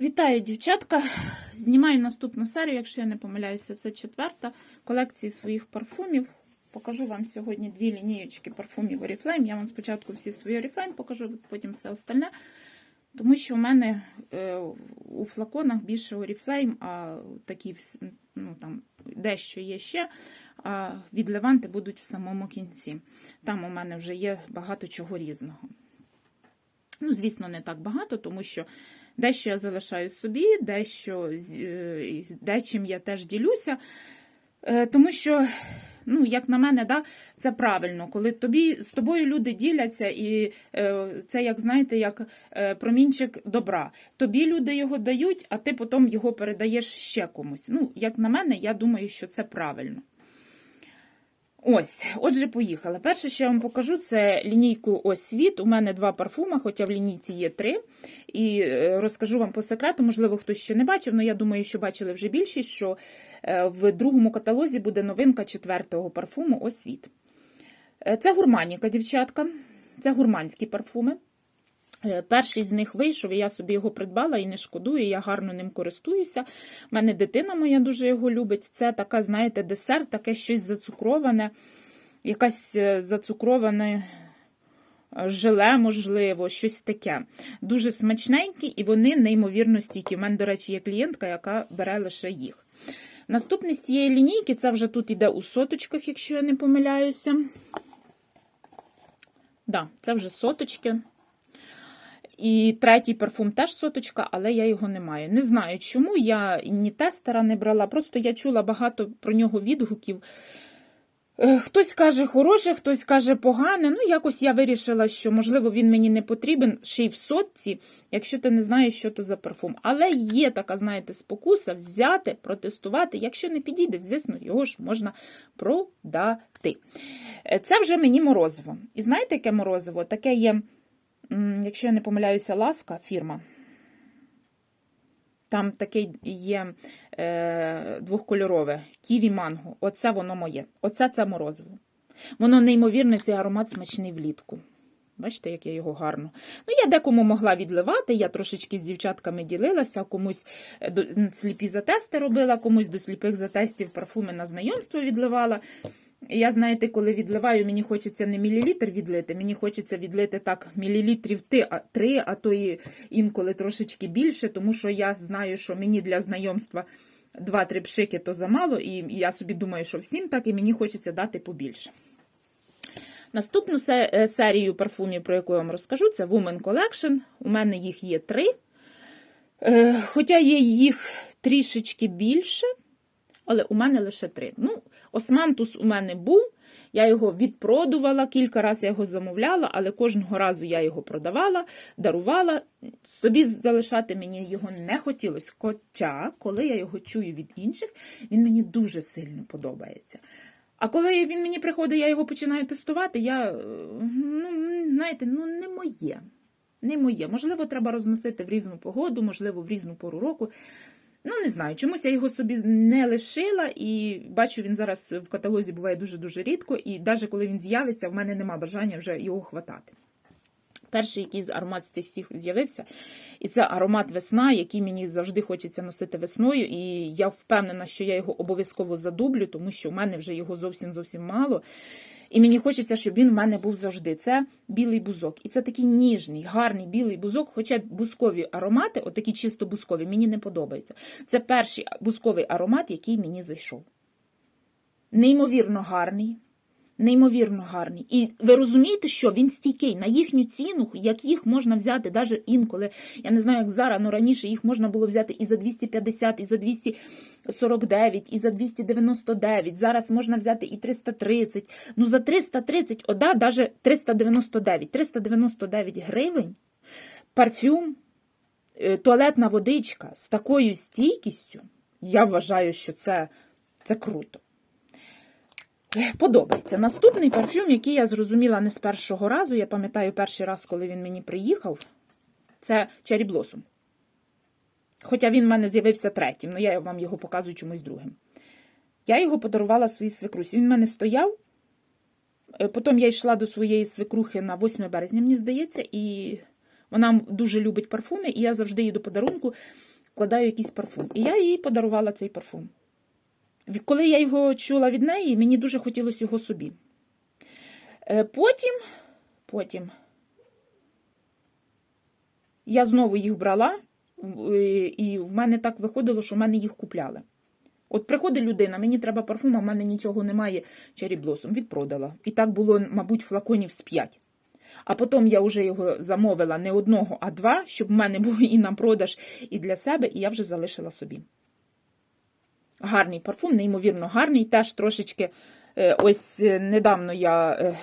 Вітаю, дівчатка! Знімаю наступну серію, якщо я не помиляюся, це четверта колекції своїх парфумів. Покажу вам сьогодні дві лінієчки парфумів Oriflame. Я вам спочатку всі свої Oriflame покажу, потім все остальне. Тому що у мене е, у флаконах більше Oriflame, а такі ну, там, дещо є ще, а від Леванти будуть в самому кінці. Там у мене вже є багато чого різного. Ну, звісно, не так багато, тому що дещо я залишаю собі, дещо е, дечим я теж ділюся. Е, Тому що, ну, як на мене, да, це правильно, коли тобі, з тобою люди діляться, і е, це, як знаєте, як промінчик добра. Тобі люди його дають, а ти потім його передаєш ще комусь. Ну, як на мене, я думаю, що це правильно. Ось, отже, поїхали. Перше, що я вам покажу, це лінійку Ось світ. У мене два парфуми, хоча в лінійці є три. І е, розкажу вам по секрету, можливо, хтось ще не бачив, але я думаю, що бачили вже більшість, що е, в другому каталозі буде новинка четвертого парфуму Ось світ. Е, Це гурманіка, дівчатка. Це гурманські парфуми. Е, Перший з них вийшов, і я собі його придбала і не шкодую, я гарно ним користуюся. У мене дитина моя дуже його любить. Це така, знаєте, десерт, таке щось зацукроване, якась е, зацукроване е, желе, можливо, щось таке. Дуже смачненькі, і вони неймовірно стійкі. У мене, до речі, є клієнтка, яка бере лише їх. Наступний з цієї лінійки, це вже тут іде у соточках, якщо я не помиляюся. Да, це вже соточки. І третій парфум теж соточка, але я його не маю. Не знаю чому. Я ні тестера не брала, просто я чула багато про нього відгуків. Е, Хтось каже хороше, хтось каже погане. Ну, якось я вирішила, що, можливо, він мені не потрібен ще й в сотці, якщо ти не знаєш, що то за парфум. Але є така, знаєте, спокуса взяти, протестувати. Якщо не підійде, звісно, його ж можна продати. Е, Це вже мені морозиво. І знаєте, яке морозиво? Таке є. Якщо я не помиляюся, ласка фірма. Там таке є е, двохкольорове ківі манго. Оце воно моє. Оце це морозиво. Воно неймовірне, цей аромат смачний влітку. Бачите, як я його гарно. Ну, я декому могла відливати, я трошечки з дівчатками ділилася, комусь е, сліпі затести робила, комусь до сліпих затестів парфуми на знайомство відливала. Я, знаєте, коли відливаю, мені хочеться не мілілітр відлити, мені хочеться відлити так мілілітрів три, а то і інколи трошечки більше, тому що я знаю, що мені для знайомства два-три пшики то замало, і я собі думаю, що всім так, і мені хочеться дати побільше. Наступну е, серію парфумів, про яку я вам розкажу, це Woman Collection. У мене їх є три. Е, Хоча є їх трішечки більше, але у мене лише три. Ну, Османтус у мене був, я його відпродувала, кілька разів я його замовляла, але кожного разу я його продавала, дарувала. Собі залишати мені його не хотілося. Хоча, коли я його чую від інших, він мені дуже сильно подобається. А коли він мені приходить, я його починаю тестувати, я, е, ну, знаєте, ну не моє. Не моє. Можливо, треба розносити в різну погоду, можливо, в різну пору року. Ну, не знаю, чомусь я його собі не лишила, і бачу, він зараз в каталозі буває дуже-дуже рідко, і навіть коли він з'явиться, в мене нема бажання вже його хватати. Перший якийсь аромат з цих всіх з'явився, і це аромат весна, який мені завжди хочеться носити весною. І я впевнена, що я його обов'язково задублю, тому що в мене вже його зовсім зовсім мало. І мені хочеться, щоб він в мене був завжди. Це білий бузок. І це такий ніжний, гарний білий бузок. Хоча бузкові аромати, отакі чисто бузкові, мені не подобаються. Це перший бузковий аромат, який мені зайшов. Неймовірно гарний. Неймовірно гарний. І ви розумієте, що він стійкий на їхню ціну, як їх можна взяти, навіть інколи. Я не знаю, як зараз, але раніше їх можна було взяти і за 250, і за 249, і за 299. Зараз можна взяти і 330. Ну за 330, ода, навіть 399. 399 гривень. Парфюм, е, туалетна водичка з такою стійкістю. Я вважаю, що це, це круто. Подобається. Наступний парфюм, який я зрозуміла не з першого разу, я пам'ятаю перший раз, коли він мені приїхав, це Blossom. Хоча він в мене з'явився третім, але я вам його показую чомусь другим. Я його подарувала своїй свекрусі. Він в мене стояв. Е, Потім я йшла до своєї свекрухи на 8 березня, мені здається, і Вона дуже любить парфуми, і я завжди їй до подарунку вкладаю якийсь парфум. І я їй подарувала цей парфум. Коли я його чула від неї, мені дуже хотілося його собі. Е, Потім, потім я знову їх брала, е, і в мене так виходило, що в мене їх купляли. От приходить людина, мені треба парфум, а в мене нічого немає, Cherry Blossom, відпродала. І так було, мабуть, флаконів з п'ять. А потім я вже його замовила не одного, а два, щоб в мене було і на продаж, і для себе, і я вже залишила собі. Гарний парфум, неймовірно гарний. Теж трошечки, е, ось е, недавно я е,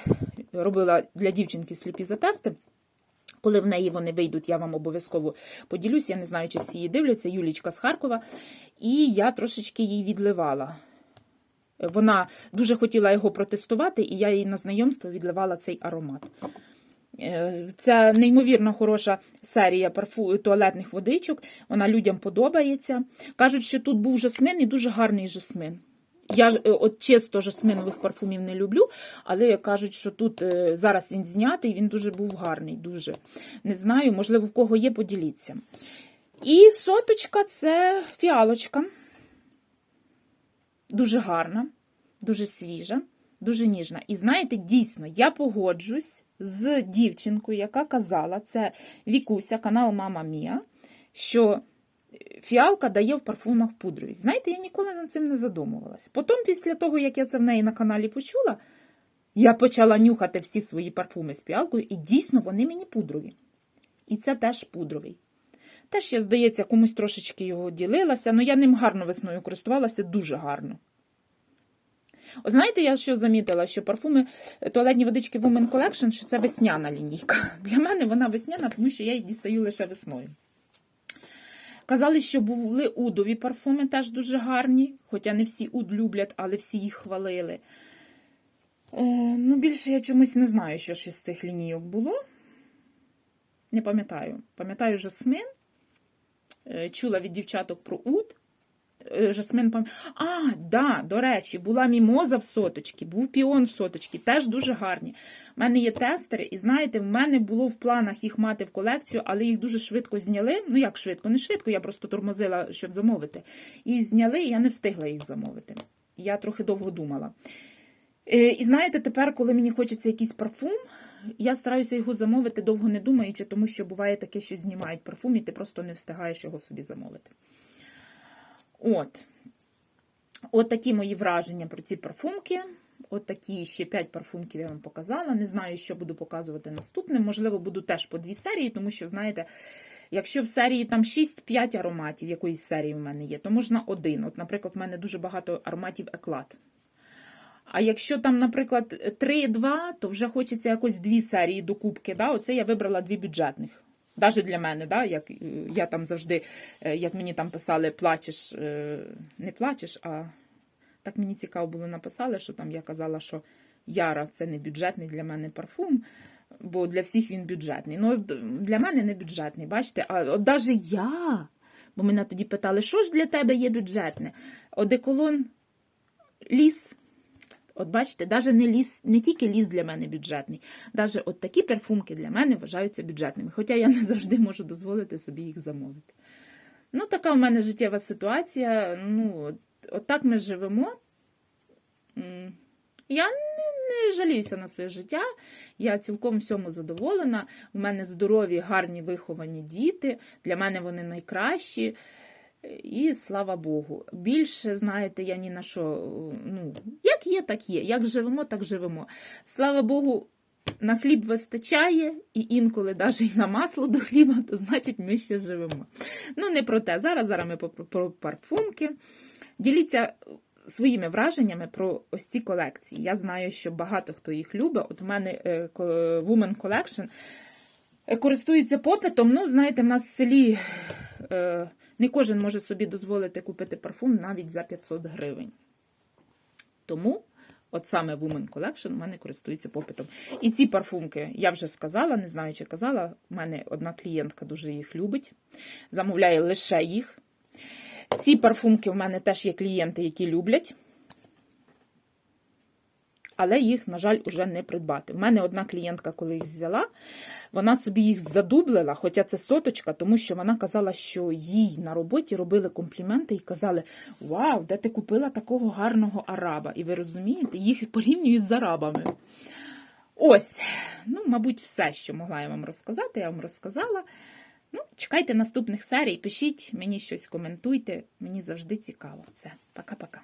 робила для дівчинки сліпі затести. Коли в неї вони вийдуть, я вам обов'язково поділюсь. Я не знаю, чи всі її дивляться. Юлічка з Харкова. І я трошечки їй відливала. Вона дуже хотіла його протестувати, і я їй на знайомство відливала цей аромат. Це неймовірно хороша серія парфу... туалетних водичок. Вона людям подобається. Кажуть, що тут був жасмин і дуже гарний жасмин. Я е, от чисто жасминових парфумів не люблю, але кажуть, що тут е, зараз він знятий, він дуже був гарний. Дуже не знаю, можливо, в кого є, поділіться. І соточка це фіалочка. Дуже гарна, дуже свіжа, дуже ніжна. І знаєте, дійсно, я погоджусь з дівчинкою, яка казала, це Вікуся, канал Мама Мія, що фіалка дає в парфумах пудровість. Знаєте, я ніколи над цим не задумувалась. Потім, після того, як я це в неї на каналі почула, я почала нюхати всі свої парфуми з фіалкою, і дійсно вони мені пудрові. І це теж пудровий. Теж, я, здається, комусь трошечки його ділилася, але я ним гарно весною користувалася, дуже гарно. От знаєте, я що замітила, що парфуми е, туалетні водички Women Collection, що це весняна лінійка. Для мене вона весняна, тому що я її дістаю лише весною. Казали, що були удові парфуми теж дуже гарні, хоча не всі уд люблять, але всі їх хвалили. Е, ну, більше я чомусь не знаю, що ж із цих лінійок було. Не пам'ятаю. Пам'ятаю жасмин. Е, Чула від дівчаток про уд. Е, Жасмин пам... А, да, до речі, була мімоза в соточці, був піон в соточці, теж дуже гарні. У мене є тестери, і знаєте, в мене було в планах їх мати в колекцію, але їх дуже швидко зняли. Ну як швидко? Не швидко, я просто тормозила, щоб замовити. І зняли, і я не встигла їх замовити. Я трохи довго думала. Е, І знаєте, тепер, коли мені хочеться якийсь парфум, я стараюся його замовити довго не думаючи, тому що буває таке, що знімають парфум, і ти просто не встигаєш його собі замовити. От. От такі мої враження про ці парфумки. От такі ще 5 парфумків я вам показала. Не знаю, що буду показувати наступним. Можливо, буду теж по дві серії, тому що, знаєте, якщо в серії там 6-5 ароматів, якоїсь серії в мене є, то можна один. От, наприклад, в мене дуже багато ароматів еклад. А якщо там, наприклад, 3-2, то вже хочеться якось дві серії докупки. Да? Оце я вибрала дві бюджетних. Даже для мене, да, як я там завжди, е, як мені там писали, плачеш, е, не плачеш, а так мені цікаво було написали, що там я казала, що Яра це не бюджетний для мене парфум, бо для всіх він бюджетний. Ну, для мене не бюджетний, бачите, а от навіть я, бо мене тоді питали, що ж для тебе є бюджетне? Одеколон ліс. От бачите, навіть не ліс, не тільки ліс для мене бюджетний, навіть от такі перфумки для мене вважаються бюджетними, хоча я не завжди можу дозволити собі їх замовити. Ну, така в мене життєва ситуація. Ну, от, от так ми живемо. Я не, не жаліюся на своє життя, я цілком всьому задоволена. У мене здорові, гарні виховані діти. Для мене вони найкращі. І слава Богу. Більше, знаєте, я ні на що. Ну, як є, так є. Як живемо, так живемо. Слава Богу, на хліб вистачає, і інколи навіть і на масло до хліба, то значить ми ще живемо. Ну, не про те. Зараз зараз ми про, парфумки. Діліться своїми враженнями про ось ці колекції. Я знаю, що багато хто їх любить. От в мене е, Woman Collection е, користується попитом. Ну, знаєте, в нас в селі. Е, не кожен може собі дозволити купити парфум навіть за 500 гривень. Тому, от саме Women Collection у мене користується попитом. І ці парфумки, я вже сказала, не знаю, чи казала, у мене одна клієнтка дуже їх любить, замовляє лише їх. Ці парфумки в мене теж є клієнти, які люблять. Але їх, на жаль, уже не придбати. У мене одна клієнтка, коли їх взяла, вона собі їх задублила, хоча це соточка, тому що вона казала, що їй на роботі робили компліменти і казали: Вау, де ти купила такого гарного араба? І ви розумієте, їх порівнюють з арабами. Ось, ну, мабуть, все, що могла я вам розказати, я вам розказала. Ну, чекайте наступних серій, пишіть мені щось, коментуйте. Мені завжди цікаво. Все, пока-пока.